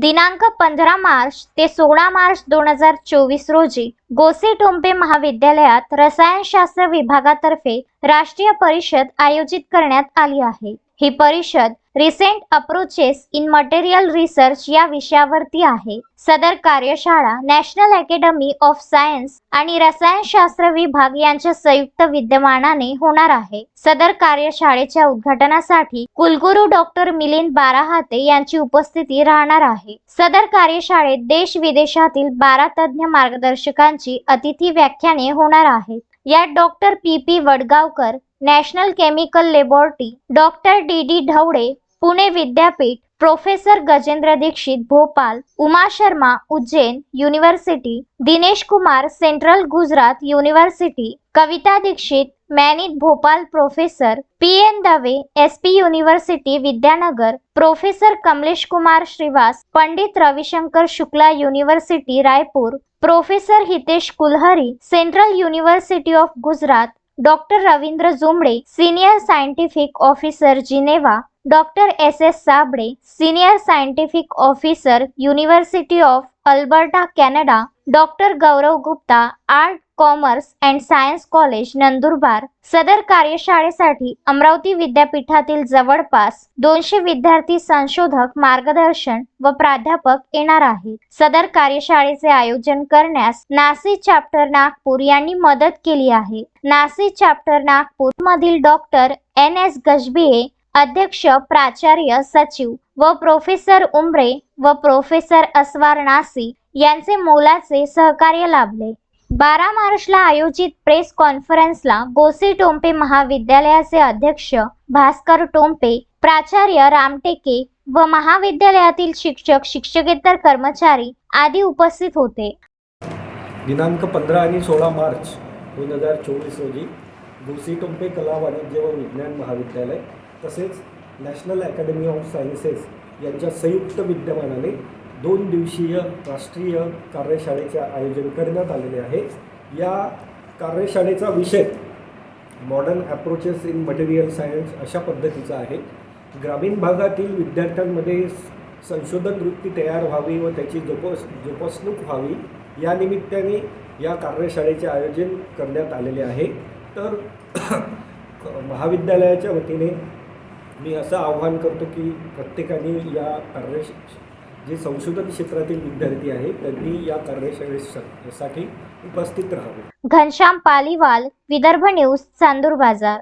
दिनांक पंधरा मार्च ते सोळा मार्च दोन हजार चोवीस रोजी गोसे टोंपे महाविद्यालयात रसायनशास्त्र विभागातर्फे राष्ट्रीय परिषद आयोजित करण्यात आली आहे. ही परिषद recent approaches in material research या विषयावरती आहे. सदर कार्यशाळा नॅशनल अकॅडमी ऑफ सायन्स आणि रसायनशास्त्र विभाग यांच्या संयुक्त विद्यमानाने होणार आहे. सदर कार्यशाळेच्या उद्घाटनासाठी कुलगुरू डॉक्टर मिलिंद बाराहाते यांची उपस्थिती राहणार आहे. सदर कार्यशाळेत देश विदेशातील बारा तज्ज्ञ मार्गदर्शकांची अतिथी व्याख्याने होणार आहेत. यात doctor P P Wadgaonkar national chemical laboratory doctor D D Dhawale Pune विद्यापीठ professor Gajendra Dixit Bhopal Uma Sharma Ujjain university Dinesh Kumar central Gujarat university Kavita Dixit Manit Bhopal professor P N Dave S P university Vidyanagar professor Kamlesh Kumar Shrivas Pandit Ravishankar Shukla university Raipur professor Hitesh Kulhari central university of Gujarat doctor Ravindra Jumde senior scientific officer Geneva doctor S S Sable senior scientific officer university of Alberta Canada doctor Gaurav Gupta art commerce and science college Nandurbar. सदर कार्यशाळेसाठी अमरावती विद्यापीठातील जवळपास दोनशे विद्यार्थी संशोधक मार्गदर्शन व प्राध्यापक येणार आहेत. सदर कार्यशाळेचे आयोजन करण्यास नासी चॅप्टर नागपूर यांनी मदत केली आहे. नासी चॅप्टर नागपूर मधील डॉक्टर एन एस गजबिये अध्यक्ष प्राचार्य सचिव व प्रोफेसर उमरे व प्रोफेसर अस्वार नासी यांचे मोलाचे सहकार्य लाभले. बारा मार्चला आयोजित प्रेस कॉन्फरन्सला गोसे टोंपे महाविद्यालयाचे अध्यक्ष भास्कर टोंपे प्राचार्य रामटेके व महाविद्यालयातील शिक्षक शिक्षकेतर कर्मचारी आदी उपस्थित होते. दिनांक पंधरा आणि सोळा मार्च दोन हजार चोवीस रोजी गोसी टोंपे कला वाणिज्य व विज्ञान महाविद्यालय तसेच नॅशनल अकॅडमी ऑफ सायन्सेस यांच्या संयुक्त विद्यमानाने दोन दिवसीय राष्ट्रीय कार्यशाळेचे आयोजन करण्यात आलेले आहे. या कार्यशाळेचा विषय modern approaches in material science अशा पद्धतीचा आहे. ग्रामीण भागातील विद्यार्थ्यांमध्ये संशोधन वृत्ती तयार व्हावी व त्याची जोपास जोपासणूक व्हावी या निमित्ताने या कार्यशाळेचे आयोजन करण्यात आलेले आहे. तर महाविद्यालयाच्या वतीने मी असं आव्हान करतो की प्रत्येकाने या कार्य जे संशोधन क्षेत्रातील विद्यार्थी आहेत त्यांनी या कार्यशाळेसाठी उपस्थित राहावे. घनश्याम पालीवाल विदर्भ न्यूज चांदूर बाजार.